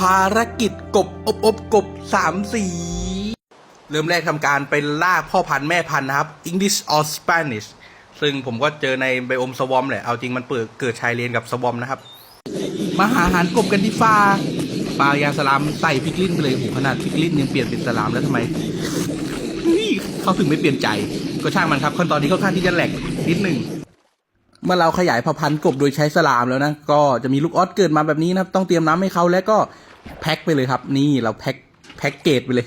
ภารกิจกบอบอบกบสามสี เริ่มแรกทำการเป็นลาพ่อพันธุ์แม่พันธุ์นะครับ English or Spanish ซึ่งผมก็เจอในไบโอมสวอมแหละ เอาจริงมันเปิดเกิดชายเลนกับสวอมนะครับ มาหาอาหารกบกันที่ฟ้าปลายาสลามใส่พิกลินไปเลยโหขนาดพิกลินยังเปลี่ยนเป็นสลามแล้วทำไมนี่เขาถึงไม่เปลี่ยนใจ ก็ช่างมันครับขั้นตอนนี้ค่อนข้างที่จะแหลกนิดหนึ่งเมื่อเราขยายพันธุ์กบโดยใช้สลามแล้วนะ ก็จะมีลูกออสเกิดมาแบบนี้นะครับต้องเตรียมน้ำให้เขาแล้วก็ แพ็คไปเลยครับ นี่เราแพ็คแพ็คเกจไปเลย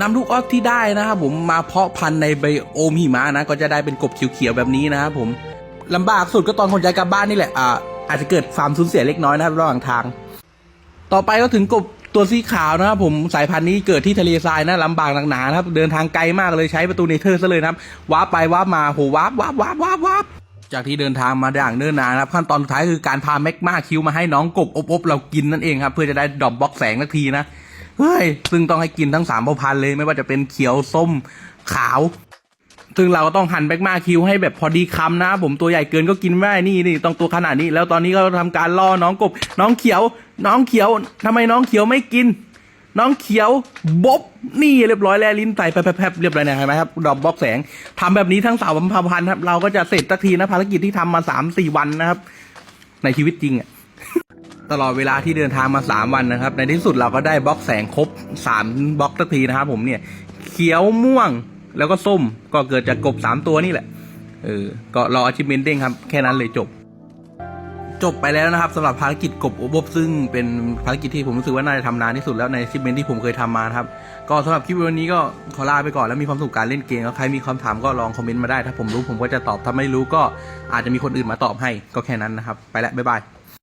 นำลูกออสที่ได้นะครับผมมาเพาะพันธุ์ในไบโอมหิมะนะ ก็จะได้เป็นกบเขียวๆแบบนี้นะครับผมลำบากสุดก็ตอนคนย้ายกลับบ้านนี่แหละอ่าอาจจะเกิดความสูญเสียเล็กน้อยนะครับระหว่างทาง ต่อไปก็ถึงกบตัวสีขาวนะครับผมสายพันธุ์นี้เกิดที่ทะเลทรายนะลำบากหนักหนานะครับ เดินทางไกลมากเลยใช้ประตูเนเธอร์ซะเลยนะครับว้าไปว้ามาโหว้าว้าว้าว้าว้า จากที่เดินทางมาอย่างเนิ่นนานครับขั้นตอนสุดท้ายคือการพาแมกมาคิวมาให้น้องกบอบอบเรากินนั่นเองครับเพื่อจะได้ดรอปบล็อกแสงนาทีนะเฮ้ยซึ่งต้องให้กินทั้งสามเผ่าพันเลยไม่ว่าจะเป็นเขียวส้มขาว ซึ่งเราก็ต้องหั่นแบกมาคิวให้แบบพอดีคำนะ ผมตัวใหญ่เกินก็กินไม่ได้นี่นี่ต้องตัวขนาดนี้ แล้วตอนนี้ก็ทำการล่อน้องกบ น้องเขียว น้องเขียวทำไมน้องเขียวไม่กิน น้องเขียวบ๊บนี่เรียบร้อยแล้วลิ้นไตแป๊บๆเรียบร้อยนะเห็นไหมครับดอกบล็อกแสงทำแบบนี้ทั้งสาวพันพันครับเราก็จะเสร็จสักทีนะภารกิจที่ทำมาสามสี่วันนะครับ ในชีวิตจริงอะตลอดเวลาที่เดินทางมาสามวันนะครับ ในที่สุดเราก็ได้บล็อกแสงครบสามบล็อกสักทีนะครับผมเนี่ย เขียวม่วงแล้วก็ส้มก็เกิดจากกบสามตัวนี่แหละเออก็รอ achievement เด้งครับ แค่นั้นเลยจบ จบไปแล้วนะครับสำหรับภารกิจกบอบซึ่งเป็นภารกิจที่ผมรู้สึกว่าน่าจะทำนานที่สุดแล้วในชิปเมนที่ผมเคยทำมาครับก็สำหรับคลิปวันนี้ก็ขอลาไปก่อนแล้วมีความสุขการเล่นเกมแล้วใครมีคำถามก็ลองคอมเมนต์มาได้ถ้าผมรู้ผมก็จะตอบถ้าไม่รู้ก็อาจจะมีคนอื่นมาตอบให้ก็แค่นั้นนะครับ ไปแล้วบ๊ายบาย